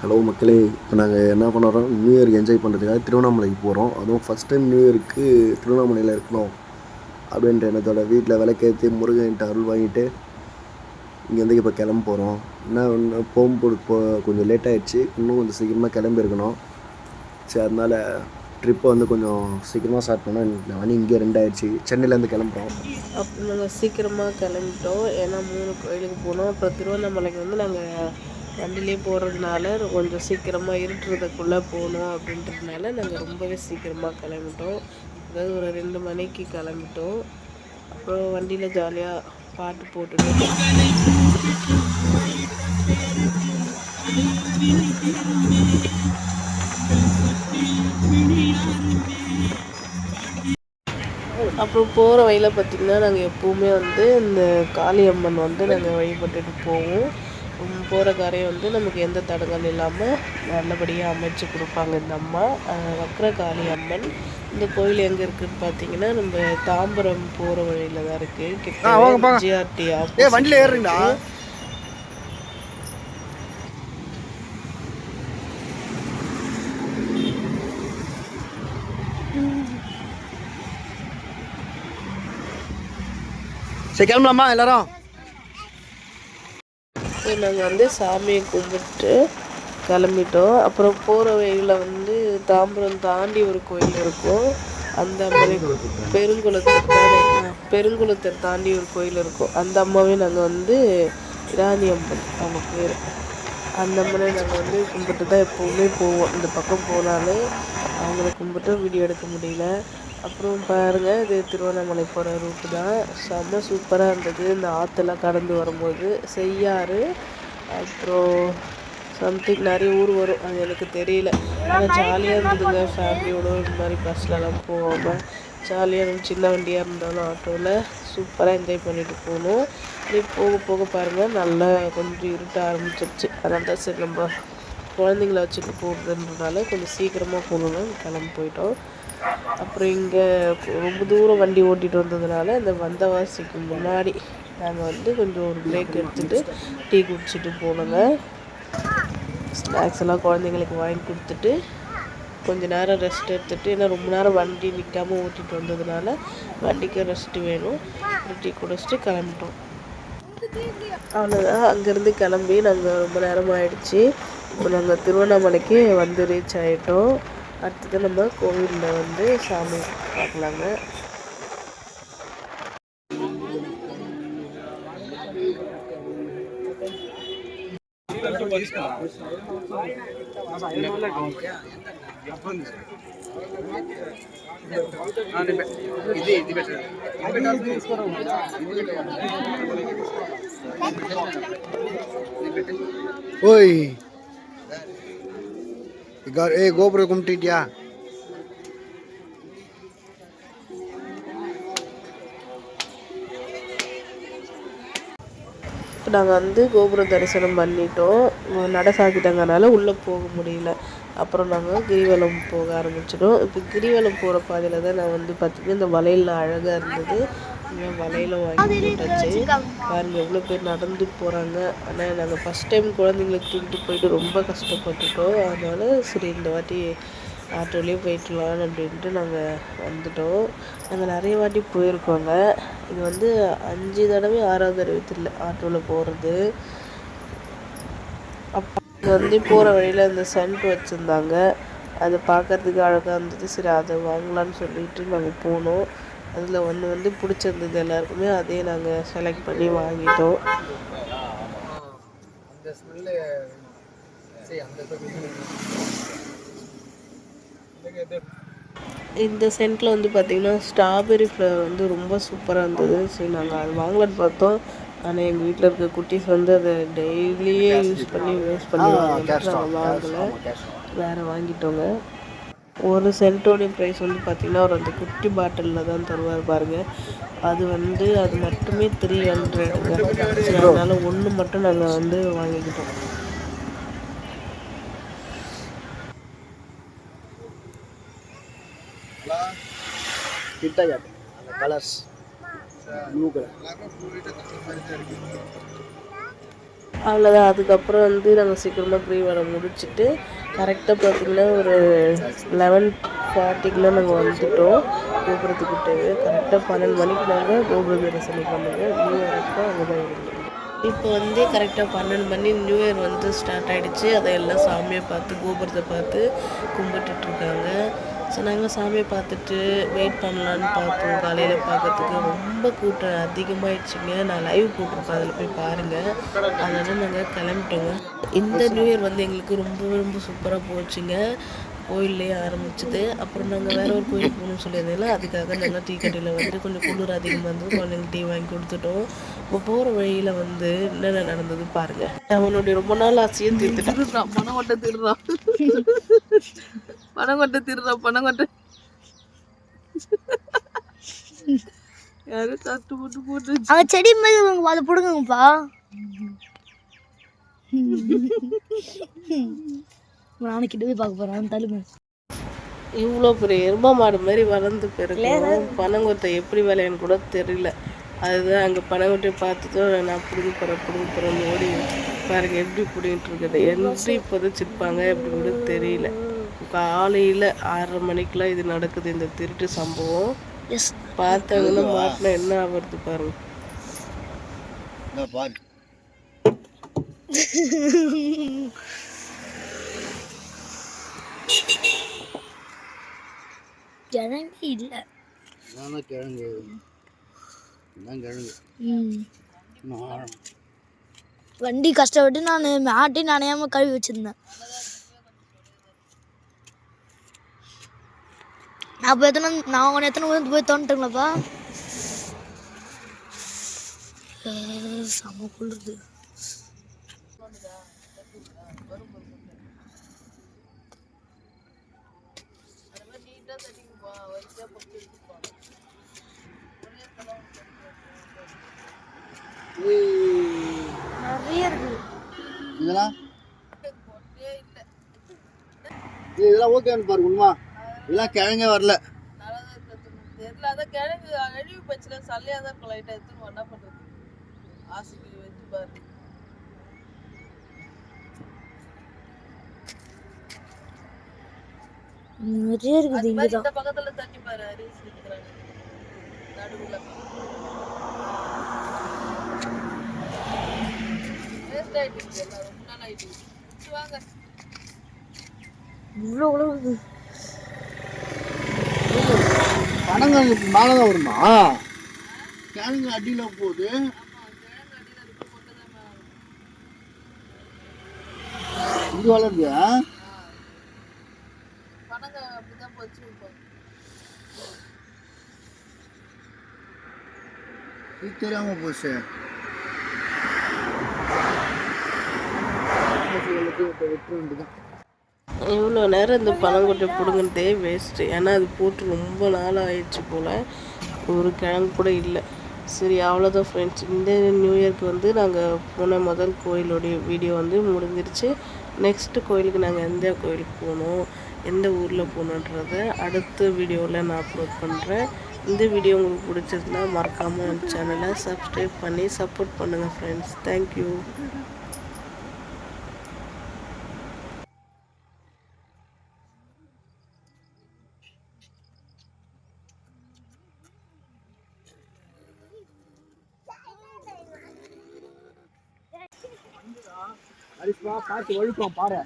Hello மக்களே. இப்போ நாங்கள் என்ன பண்ணுறோம் நியூ இயர் என்ஜாய் பண்ணுறதுக்காக திருவண்ணாமலைக்கு போகிறோம் அதுவும் ஃபஸ்ட் டைம் நியூ இயருக்கு திருவண்ணாமலையில் இருக்கணும் அப்படின்ற எண்ணத்தோட வீட்டில் விளக்கேற்றி முருகன்ட்டு அருள் வாங்கிட்டு இங்கேருந்து இப்போ கிளம்ப போகிறோம் என்ன ஒன்று போகும்போது போ கொஞ்சம் லேட் ஆகிடுச்சு இன்னும் கொஞ்சம் சீக்கிரமாக கிளம்பி இருக்கணும் சரி அதனால் ட்ரிப்பை வந்து கொஞ்சம் சீக்கிரமாக ஸ்டார்ட் பண்ணோம். மணி இங்கே ரெண்டாயிடுச்சு. சென்னையிலேருந்து கிளம்புறோம். அப்போ நாங்கள் சீக்கிரமாக கிளம்பிட்டோம். ஏன்னா மூணு கோயிலுக்கு போனோம். அப்புறம் திருவண்ணாமலைக்கு வந்து நாங்கள் வண்டியிலே போகிறதுனால கொஞ்சம் சீக்கிரமாக இருட்டுறதுக்குள்ளே போகணும் அப்படின்றதுனால நாங்கள் ரொம்பவே சீக்கிரமாக கிளம்பிட்டோம். அதாவது ஒரு ரெண்டு மணிக்கு கிளம்பிட்டோம். அப்புறம் வண்டியில் ஜாலியாக பாட்டு போட்டுட்டு அப்புறம் போகிற வழியில் பார்த்திங்கன்னா நாங்கள் எப்போவுமே வந்து இந்த காளியம்மன் வந்து நாங்கள் வழிபட்டுட்டு போவோம். போகிற காரியம் வந்து நமக்கு எந்த தடங்கள் இல்லாமல் நல்லபடியாக அமைச்சு கொடுப்பாங்க இந்த அம்மா. அஹ் வக்ர காளி அம்மன். இந்த கோயில் எங்கே இருக்குன்னு பார்த்தீங்கன்னா நம்ம தாம்பரம் போகிற வழியில் தான் இருக்குது ஜிஆர்டி வண்டியில் ஏறுறீங்களா? சரி கிளம்பலாமா எல்லாரும்? நாங்கள் வந்து சாமியை கும்பிட்டு கிளம்பிட்டோம். அப்புறம் போகிற வழியில் வந்து தாம்பரம் தாண்டி ஒரு கோயில் இருக்கும். அந்த அம்மாவே பெருங்குளத்தை பெருங்குளத்தை தாண்டி ஒரு கோயில் இருக்கும். அந்த அம்மாவே நாங்கள் வந்து ராணி அம்மன் அவங்க பேர். அந்த அம்மனை நாங்கள் வந்து கும்பிட்டு தான் எப்போவுமே போவோம். இந்த பக்கம் போனாலே அவங்கள கும்பிட்டு வீடியோ எடுக்க முடியல. அப்புறம் பாருங்கள் இது திருவண்ணாமலை போகிற ரூட்டு தான். செம்ம சூப்பராக இருந்தது. இந்த ஆற்றுலாம் கடந்து வரும்போது. செய்யாறு அப்புறம் சம்திங் நிறைய ஊர் வரும். அது எனக்கு தெரியல. ஆனால் ஜாலியாக இருந்ததுங்க. ஃபேமிலியோட இந்த மாதிரி பஸ்லலாம் போகாமல் ஜாலியாக சின்ன வண்டியாக இருந்தாலும் ஆட்டோவில் சூப்பராக என்ஜாய் பண்ணிட்டு போகணும் இப்படி போக போக பாருங்கள் நல்லா கொஞ்சம் இருட்ட ஆரம்பிச்சிருச்சு. அதனால தான் சரி நம்ம குழந்தைங்கள வச்சுட்டு போகிறதுன்றனால கொஞ்சம் சீக்கிரமாக போகணுன்னு கிளம்பி போயிட்டோம். அப்புறம் இங்கே ரொம்ப தூரம் வண்டி ஓட்டிகிட்டு வந்ததுனால இந்த வந்தவாசிக்கு முன்னாடி நாங்கள் வந்து கொஞ்சம் ஒரு பிரேக் எடுத்துகிட்டு டீ குடிச்சிட்டு போனோங்க. ஸ்நாக்ஸ் எல்லாம் குழந்தைங்களுக்கு வாங்கி கொடுத்துட்டு கொஞ்ச நேரம் ரெஸ்ட் எடுத்துகிட்டு ஏன்னா ரொம்ப நேரம் வண்டி நிற்காம ஓட்டிகிட்டு வந்ததுனால வண்டிக்கு ரெஸ்ட்டு வேணும். டீ குடிச்சிட்டு கிளம்பிட்டோம். அவ்வளோதான் அங்கேருந்து கிளம்பி நாங்கள் ரொம்ப நேரம் ஆயிடுச்சு. இப்போ நாங்கள் திருவண்ணாமலைக்கு வந்து ரீச் ஆகிட்டோம் அடுத்தது நம்ம கோவிலில் வந்து சாமி பார்க்கலாங்க. ஓய். ஏய் கோபுரம் கும்பிட்டியா இப்போ நாங்கள் வந்து கோபுர தரிசனம் பண்ணிட்டோம். நட உள்ளே போக முடியல. அப்புறம் நாங்கள் கிரிவலம் போக ஆரம்பிச்சிட்டோம். இப்போ கிரிவலம் போகிற பாதையில் தான் நான் வந்து பார்த்திங்கன்னா இந்த வளையலில் அழகாக இருந்தது. இங்கே வலையில் வாங்கி போட்டாச்சு. பாருங்க எவ்வளோ பேர் நடந்து போகிறாங்க ஆனால் நாங்கள் ஃபஸ்ட் டைம் குழந்தைங்களுக்கு தூக்கிட்டு போயிட்டு ரொம்ப கஷ்டப்பட்டுட்டோம். அதனால சரி இந்த வாட்டி ஆட்டோலேயே போயிட்டுலாம் அப்படின்ட்டு நாங்கள் வந்துட்டோம். நாங்கள் நிறைய வாட்டி போயிருக்கோங்க. இது வந்து அஞ்சு தடவை ஆறாவது தடவை தெரியல ஆட்டோவில் போகிறது அப்போ வந்து போகிற வழியில் அந்த சென்ட் வச்சுருந்தாங்க. அது பார்க்கறதுக்கு அழகாக இருந்தது. சரி அதை வாங்கலாம்னு சொல்லிட்டு நாங்கள் போனோம். அதில் ஒன்று வந்து பிடிச்சிருந்தது எல்லாருக்குமே அதே நாங்கள் செலக்ட் பண்ணி வாங்கிட்டோம். இந்த சென்ட்டில் வந்து பார்த்திங்கன்னா ஸ்ட்ராபெரி ஃப்ளேவர் வந்து ரொம்ப சூப்பராக இருந்தது. சரி நாங்கள் அது வாங்கலான்னு பார்த்தோம். ஆனால் எங்கள் வீட்டில் இருக்க குட்டீஸ் வந்து அதை டெய்லியே யூஸ் பண்ணி வேஸ்ட் பண்ணி நாங்கள் வாங்கலை. வேறு வாங்கிட்டோங்க. ஒரு சென்ட்டோடைய ப்ரைஸ் வந்து பார்த்திங்கன்னா ஒரு அந்த குட்டி பாட்டிலில் தான் தருவார் பாருங்க. அது வந்து அது மட்டுமே த்ரீ ஹண்ட்ரடுங்க சரி அதனால் ஒன்று மட்டும் நாங்கள் வந்து வாங்கிக்கிட்டோம். கிட்ட காட்டு அந்த கலர்ஸ் ப்ளூ கலர் அவ்வளோதான் அதுக்கப்புறம் வந்து நாங்கள் சீக்கிரமாக கிரீவரை முடிச்சுட்டு கரெக்டாக பார்த்தீங்கன்னா ஒரு லெவன் ஃபார்ட்டிக்குலாம் நாங்கள் வந்துட்டோம். கோபுரத்துக்கிட்டே. கரெக்டாக பன்னெண்டு மணிக்கு நாங்கள் கோபுர தரிசனம் பண்ணுங்க நியூ இயருக்கு அங்கே தான் இருந்தோம். இப்போ வந்து கரெக்டாக பன்னெண்டு மணி நியூ இயர் வந்து ஸ்டார்ட் ஆகிடுச்சு அதை எல்லாம் சாமியை பார்த்து கோபுரத்தை பார்த்து கும்பிட்டுட்ருக்காங்க ஸோ நாங்கள் சாமியை பார்த்துட்டு வெயிட் பண்ணலான்னு பார்த்தோம். காலையில் பார்க்கறதுக்கு ரொம்ப கூட்டம் அதிகமாகிடுச்சுங்க நான் லைவ் போட்டிருப்பேன் அதில் போய் பாருங்கள் அதனால் நாங்கள் கிளம்பிட்டோங்க. இந்த நியூ இயர் வந்து எங்களுக்கு ரொம்ப ரொம்ப சூப்பராக போச்சுங்க. கோயில்லையே ஆரம்பிச்சது அப்புறம் நாங்கள் வேற ஒரு கோயில் போகணும்னு சொல்லியிருந்தேன்ல அதுக்காக நாங்கள் டீ கடையில் வந்து கொஞ்சம் குளிர் அதிகமாக இருந்தது குழந்தைங்க டீ வாங்கி கொடுத்துட்டோம். இப்போ போகிற வழியில் வந்து என்னென்ன நடந்தது பாருங்க. அவனுடைய ரொம்ப நாள் ஆசையை தீர்த்துட்டான். பணம் கொட்ட திருறான் பணம் கொட்ட திருறான் பணம் கொட்ட யாரும் தட்டு போட்டு போட்டு அங்க செடி மாதிரி அதை பிடுங்குங்கப்பா. நாளைக்கு போய் பார்க்க போறேன்? தள்ளுங்க இவ்வளோ பெரிய எருமா மாடு மாதிரி வளர்ந்து பிறகும் பனங்கொட்டை எப்படி விளையான்னு கூட தெரியல. அதுதான் அங்கே பனங்கொட்டையை பார்த்துட்டு நான் பிடுங்க போகிறேன் பிடுங்க போகிறேன்னு ஓடி பாருங்க எப்படி பிடிங்கிட்டு இருக்குது. எப்படி புதைச்சிருப்பாங்க எப்படி கூட தெரியல. காலையில் ஆறரை மணிக்கெலாம் இது நடக்குது இந்த திருட்டு சம்பவம். எஸ் பார்த்தாங்கன்னா மாட்டினா என்ன ஆகுறது பாருங்க. பாரு. கிழங்கு. இல்ல இதான் கிழங்கு. இதான் கிழங்கு வண்டி கஷ்டப்பட்டு நான் மாட்டி நனையாம கழுவி வச்சிருந்தேன். நான் போய் எத்தனை நான் உன்னை எத்தனை வந்து போய் தோண்டுங்களப்பா செம குளிருது. இதெல்லாம்? இதெல்லாம் ஓகேன்னு பாரு உண்மா இதெல்லாம் கிழங்கே வரல. தெரியல அதான் கிழங்கு அழிவு பச்சுல சல்லையாக தான் லைட்டாக எடுத்துன்னு என்ன பண்ணுறது ஆசைக்கு வச்சு பாரு. நிறைய இருக்குது இங்கே தான். இந்த பக்கத்துல தண்ணி பாரு அரிசி இருக்கிறாங்க நடுவுல. வேஸ்ட் எல்லாம் ரொம்ப நாள் வாங்க. இவ்வளோ உழவுது பணங்கள் மேலே தான் வருமா? கிழங்கு அடியில் போகுது. இது வளருதா? அப்படிதான் போச்சு இப்போ இது போச்சு இவ்வளோ நேரம் இந்த பழங்கொட்டை பிடுங்கிட்டே வேஸ்ட்டு ஏன்னா அது போட்டு ரொம்ப நாள் ஆயிடுச்சு போல். ஒரு கிழங்கு கூட இல்லை. சரி அவ்வளோதான் ஃப்ரெண்ட்ஸ் இந்த நியூ இயர்க்கு வந்து நாங்கள் போன முதல் கோயிலுடைய வீடியோ வந்து முடிஞ்சிருச்சு. நெக்ஸ்ட்டு கோயிலுக்கு நாங்கள் எந்த கோயிலுக்கு போகணும் எந்த ஊரில் போகணுன்றத அடுத்த வீடியோவில் நான் அப்லோட் பண்ணுறேன் இந்த வீடியோ உங்களுக்கு பிடிச்சிருந்தா மறக்காமல் சேனலை சப்ஸ்கிரைப் பண்ணி சப்போர்ட் பண்ணுங்கள் ஃப்ரெண்ட்ஸ் தேங்க்யூ அரிசிப்பா பார்த்து ஒழுக்கம் பாரு.